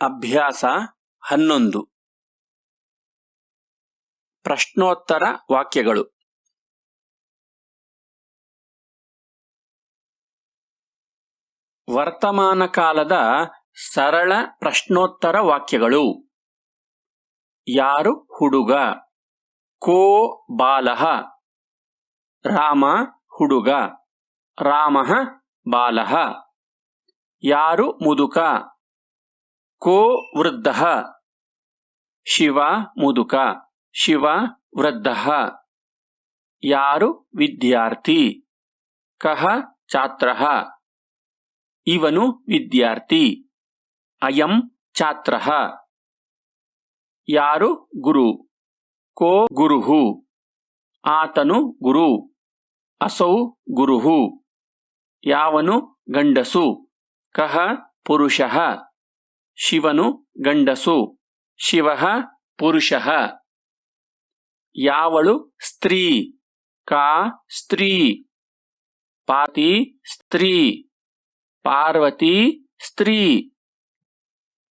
ಅಭ್ಯಾಸ ಹನ್ನೊಂದು. ಪ್ರಶ್ನೋತ್ತರ ವಾಕ್ಯಗಳು. ವರ್ತಮಾನ ಕಾಲದ ಸರಳ ಪ್ರಶ್ನೋತ್ತರ ವಾಕ್ಯಗಳು. ಯಾರು ಹುಡುಗ? ಕೋ ಬಾಲಃ ರಾಮ ಹುಡುಗ. ರಾಮ ಬಾಲಃ ಯಾರು ಮುದುಕ? ಕೋ ವೃದ್ಧ. ಶಿವ ಮುದುಕ. ಶಿವ ವೃದ್ಧ. ಯಾರು ವಿದ್ಯಾರ್ಥಿ? ಕಹ ಛಾತ್ರ ಇವನು ವಿದ್ಯಾರ್ಥಿ. ಅಯಂ ಛಾತ್ರ ಯಾರು ಗುರು? ಕೋ ಗುರುಹು. ಆತನು ಗುರು. ಅಸೌ ಗುರುಹು. ಯಾವನು ಗಂಡಸು? ಕಹ ಪುರುಷಃ. ಶಿವನು ಗಂಡಸು. ಶಿವ ಪುರುಷ. ಯಾವಳು ಸ್ತ್ರೀ? ಕಾ ಸ್ತ್ರೀ. ಪಾತಿ ಸ್ತ್ರೀ. ಪಾರ್ವತಿ ಸ್ತ್ರೀ.